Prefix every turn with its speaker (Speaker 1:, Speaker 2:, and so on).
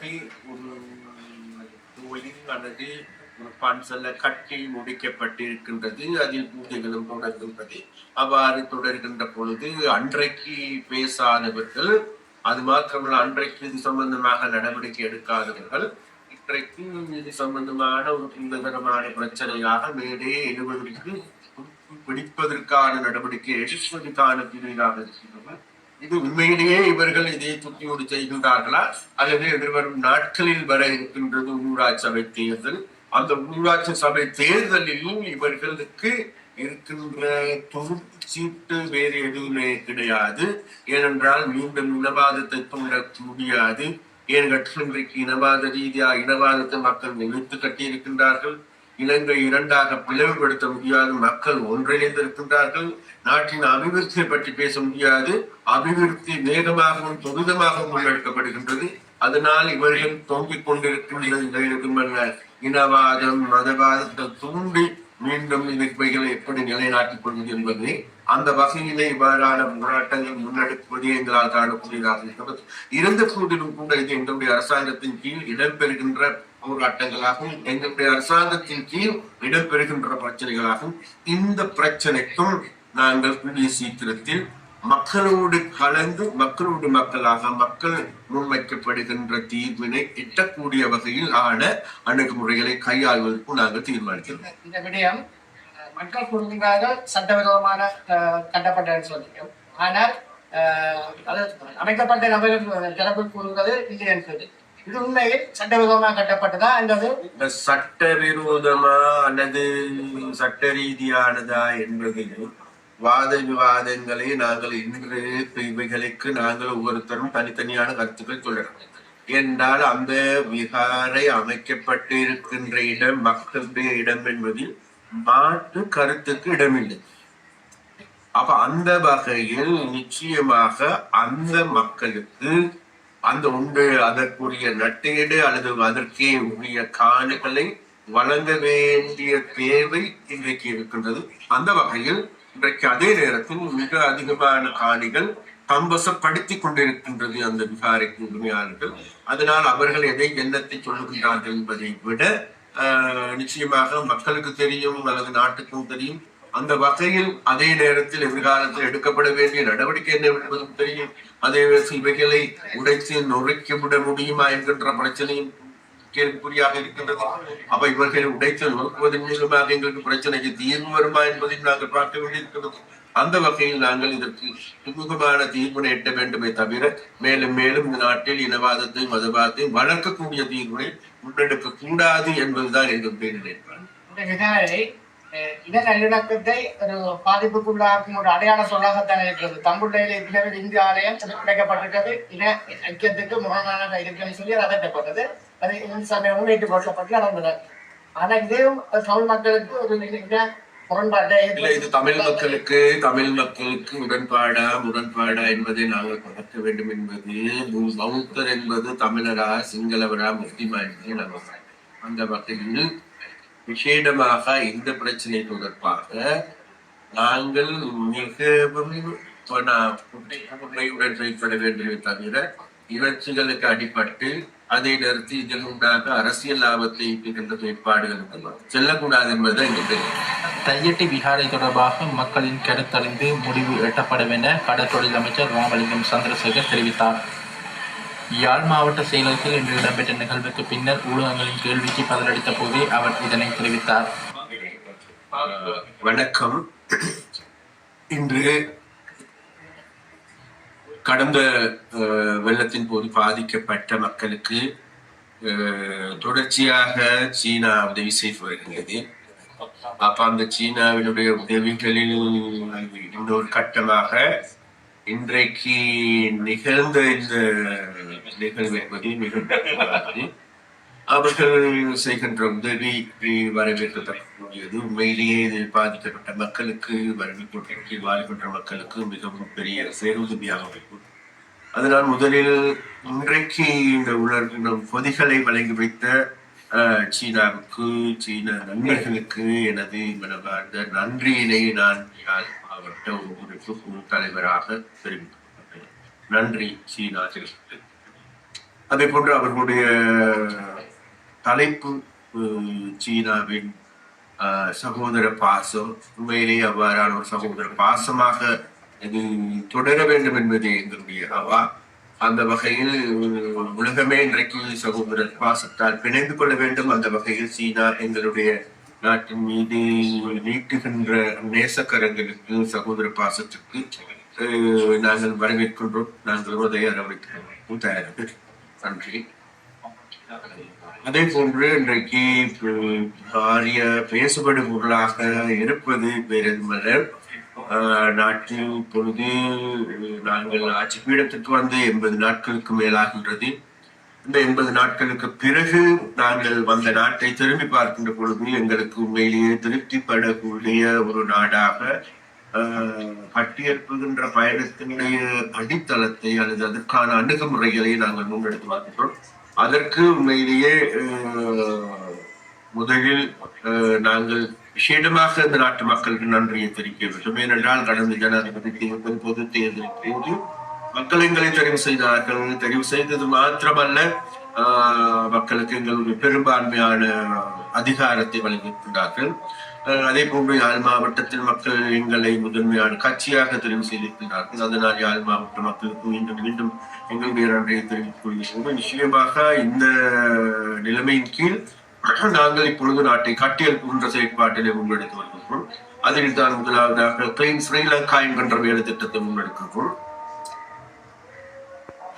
Speaker 1: கட்டி ஒரு கோயில் அல்லது ஒரு பன்சல்ல கட்டி முடிக்கப்பட்டிருக்கின்றது அதில் பூஜைகளும் தொடர்கின்றது. அவ்வாறு தொடர்கின்ற பொழுது அன்றைக்கு பேசாதவர்கள் அது மாத்திரமல்ல அன்றைக்கு இது சம்பந்தமாக நடவடிக்கை எடுக்காதவர்கள் இன்றைக்கு இது சம்பந்தமான ஒரு புனிதகரமான பிரச்சனையாக மேலே எழுவதற்கு பிடிப்பதற்கான நடவடிக்கை எடுப்பதற்கான பிரிவாக இருக்கின்றன இது உண்மையிலேயே இவர்கள் இதை துத்தியோடு செய்கின்றார்களா? அல்லது எதிர்வரும் நாட்களில் வர இருக்கின்றது உள்ளூராட்சி சபை தேர்தல்? அந்த உள்ளூராட்சி சபை தேர்தலிலும் இவர்களுக்கு இருக்கின்ற தொகுப்பு சீட்டு வேறு எதுவுமே கிடையாது. ஏனென்றால் மீண்டும் இனவாதத்தை தூண்ட முடியாது. ஏனென்றால் இன்றைக்கு இனவாத ரீதியாக இனவாதத்தை மக்கள் நினைத்து கட்டியிருக்கின்றார்கள்? இலங்கை இரண்டாக பிளவுபடுத்த முடியாது. மக்கள் ஒன்றிணைந்திருக்கின்றார்கள். நாட்டின் அபிவிருத்தியை பற்றி பேச முடியாது. அபிவிருத்தி வேகமாகவும் துரிதமாகவும் முன்னெடுக்கப்படுகின்றது. அதனால் இவர்கள் தொங்கிக் கொண்டிருக்கின்ற இனவாதம் மதவாதத்தை தூண்டி மீண்டும் இவைகளை எப்படி நிலைநாட்டிக் கொள்வது என்பதை அந்த வகையிலே இவ்வாறான போராட்டங்கள் முன்னெடுப்பது எங்களால் காணக்கூடியதாக இருக்கிறது. இருந்த போதிலும் கூட இது எங்களுடைய அரசாங்கத்தின் கீழ் இடம்பெறுகின்ற போராட்டங்களாகும் எங்களுடைய அரசாங்கத்தின் கீழ் இடம்பெறுகின்ற பிரச்சனைகளாகவும் இந்த பிரச்சனைக்கும் நாங்கள் கூடிய சீக்கிரத்தில் மக்களோடு கலந்து மக்களோடு மக்களாக மக்கள் முன்வைக்கப்படுகின்ற தீர்வினை எட்டக்கூடிய வகையில் ஆன அணுகுமுறைகளை கையாள்வதற்கும் நாங்கள் தீர்மானிக்கிறோம்.
Speaker 2: இந்த விடயம் மக்கள் கூறுகின்றார்கள் சட்டவிரோதமான அஹ், கட்டப்பட்டன்னு சொன்னீங்க ஆனால் அமைக்கப்பட்ட நபர்கள் ஜனப்பு கூறுவது இல்லை என்பது இது உண்மையில் சட்டவிரோதமாக கட்டப்பட்டதா அல்லது
Speaker 1: இந்த சட்டவிரோதமா அல்லது சட்ட ரீதியானதா என்பது வாத விவாதங்களை நாங்கள் இன்று இவைகளுக்கு நாங்கள் ஒவ்வொருத்தரும் தனித்தனியான கருத்துக்கள் சொல்லணும் என்றால் அந்த விகாரை அமைக்கப்பட்டு இருக்கின்ற இடம் மக்களுடைய இடம் என்பதில் மாற்று கருத்துக்கு இடமில்லை. அப்ப அந்த வகையில் நிச்சயமாக அந்த மக்களுக்கு அந்த உண்டு அதற்குரிய நட்டீடு அல்லது அதற்கே உரிய காணிகளை வழங்க வேண்டிய தேவை இன்றைக்கு இருக்கின்றது. அந்த வகையில் இன்றைக்கு அதே நேரத்தில் மிக அதிகமான காணிகள் தம்பசப்படுத்தி கொண்டிருக்கின்றது அந்த விகாரைக்கு உரிமையாளர்கள். அதனால் அவர்கள் எதை எண்ணத்தை சொல்லுகின்றார்கள் என்பதை விட நிச்சயமாக மக்களுக்கு தெரியும் அல்லது நாட்டுக்கும் தெரியும் அந்த வகையில் அதே நேரத்தில் எதிர்காலத்தில் எடுக்கப்பட வேண்டிய நடவடிக்கை என்ன என்பதும் தெரியும். அதே நேரத்தில் உடைத்து நொறுக்கி விட முடியுமா என்கின்ற பிரச்சனையும் கேள்விக்குறியாக இருக்கின்றது. அப்ப இவர்கள் உடைத்து நொறுக்குவதன் மூலமாக எங்களுக்கு பிரச்சனைக்கு தீர்வு வருமா என்பதையும் நாங்கள் பார்க்க வேண்டியிருக்கிறது அந்த வகையில் நாங்கள் இதற்கு சுமூகமான தீர்வினை எட்ட வேண்டுமே தவிர மேலும் மேலும் இந்த நாட்டில் இனவாதத்தை மதவாதத்தை வளர்க்கக்கூடிய தீர்வினை முன்னெடுக்க கூடாது என்பதுதான் எங்கள் பேரில்
Speaker 2: இந்த இன நல்லிணக்கத்தை ஒரு பாதிப்புக்குள்ளாக்கும் ஒரு அடையாள சொல்லாகத்தான் இருக்கிறது. தமிழ்லையில இதுவரை இந்திய ஆலயம் கிடைக்கப்பட்டிருக்கிறது இன ஐக்கியத்துக்கு முரணானதாக இருக்குன்னு சொல்லி அது அகற்றப்பட்டது அது இந்து சமயமும் ஏற்றுக்கொள்ளப்பட்டு நடந்தது ஆனா இதையும் தமிழ் மக்களுக்கு ஒரு இன
Speaker 1: இது தமிழ் மக்களுக்கு தமிழ் மக்களுக்கு உடன்பாடா முரண்பாடா என்பதை நாங்கள் பார்க்க வேண்டும் என்பது பௌத்தர் என்பது தமிழரா சிங்களவரா முஸ்லிமா என்பதை நாங்கள் அந்த வகையில் விசேடமாக இந்த பிரச்சனை தொடர்பாக நாங்கள் மிகவும் உண்மையுடன் செயல்பட வேண்டுமே தவிர இவற்றுகளுக்கு அடிபட்டு அதை நிறுத்தி இதில் உண்டாக அரசியல் லாபத்தை ஈட்டுகின்ற செயற்பாடுகளுக்கு செல்லக்கூடாது என்பது எங்களுக்கு
Speaker 3: தையட்டி விகாரை தொடர்பாக மக்களின் கருத்தறிந்து முடிவு எட்டப்படும் என கடற்தொழில் அமைச்சர் ராமலிங்கம் சந்திரசேகர் தெரிவித்தார். யாழ் மாவட்ட செயலகத்தில் இன்று இடம்பெற்ற நிகழ்வுக்கு பின்னர் ஊடகங்களின் கேள்விக்கு பதிலளித்த போதே அவர் இதனை தெரிவித்தார்.
Speaker 1: வணக்கம். இன்று கடந்த அஹ், வெள்ளத்தின் போது பாதிக்கப்பட்ட மக்களுக்கு தொடர்ச்சியாக சீனா உதவி செய்து வருகிறது. அப்ப அந்த சீனாவினுடைய உதவிகளில் இன்னொரு கட்டமாக இன்றைக்கு நிகழ்ந்த இந்த நிகழ்வு என்பது மிகவும் அவர்கள் செய்கின்ற உதவி வரவேற்கத்தக்கக்கூடியது. உண்மையிலேயே இதில் பாதிக்கப்பட்ட மக்களுக்கு வரவேற்பு வாழ்கின்ற மக்களுக்கு மிகவும் பெரிய பேருதவியாக இருக்கும் அதனால் முதலில் இன்றைக்கு இந்த உலகம் பொதிகளை வழங்கி வைத்த சீனாவுக்கு சீன நண்பர்களுக்கு எனது மனமார்ந்த நன்றியினை நான் அவர்கிட்ட உங்களுக்கு குழு தலைவராக தெரிவித்துள்ளேன் நன்றி சீனா தெரிவித்து அதே போன்று அவர்களுடைய தலைப்பு சீனாவின் சகோதர பாசம். உண்மையிலேயே அவ்வாறான ஒரு சகோதர பாசமாக இது தொடர வேண்டும் என்பதே எங்களுடைய அவா அந்த வகையில் உலகமே இன்றைக்கு சகோதர பாசத்தால் பிணைந்து கொள்ள வேண்டும். அந்த வகையில் சீனா எங்களுடைய நாட்டின் மீது நீட்டுகின்ற நேசக்கரங்களுக்கு சகோதர பாசத்துக்கு நாங்கள் வரவேற்கின்றோம். நாங்கள் உதய வரவேற்கிறோம் தயாரிப்பு நன்றி. அதே போன்று இன்றைக்கு ஆரிய பாரிய பொருளாக இருப்பது வேறெதுமல்ல ஆஹ், நாட்டில் இப்பொழுது நாங்கள் ஆட்சி பீடத்திற்கு வந்து எண்பது நாட்களுக்கு மேலாகின்றது. இந்த எண்பது நாட்களுக்கு பிறகு நாங்கள் வந்த நாட்டை திரும்பி பார்க்கின்ற பொழுது எங்களுக்கு உண்மையிலேயே திருப்திப்படக்கூடிய ஒரு நாடாக ஆஹ், கட்டியெழுப்புகின்ற பயணத்தினுடைய அடித்தளத்தை அல்லது அதற்கான அணுகுமுறைகளை நாங்கள் முன்னெடுத்து பார்க்கின்றோம். அதற்கு உண்மையிலேயே முதலில் அஹ், நாங்கள் விஷேடமாக இந்த நாட்டு மக்களுக்கு நன்றியை தெரிவிக்க வேண்டும். ஏனென்றால் கடந்த ஜனாதிபதி தேர்தல் பொது தேர்தலின் போது மக்கள் எங்களை தெரிவு செய்தார்கள். தெரிவு செய்தது மாத்திரமல்ல ஆஹ், மக்களுக்கு எங்களுடைய பெரும்பான்மையான அதிகாரத்தை வழங்கியிருக்கிறார்கள். அதே போன்று யாழ் மாவட்டத்தில் மக்கள் எங்களை முதன்மையான கட்சியாக தெரிவு செய்திருக்கிறார்கள். அதனால் யாழ் மாவட்ட மக்களுக்கு மீண்டும் மீண்டும் எங்களுடைய நன்றியை தெரிவித்துக் கொள்கிறோம் நிச்சயமாக இந்த நிலைமையின் கீழ் நாங்கள் இப்பொழுது நாட்டை கட்டியெழுப்புகின்ற செயற்பாட்டிலே முன்னெடுத்து வருகின்றோம். அதில் தான் முதலாவதாக கிளீன் ஸ்ரீலங்கா என்கின்ற வேலை திட்டத்தை முன்னெடுக்கின்றோம்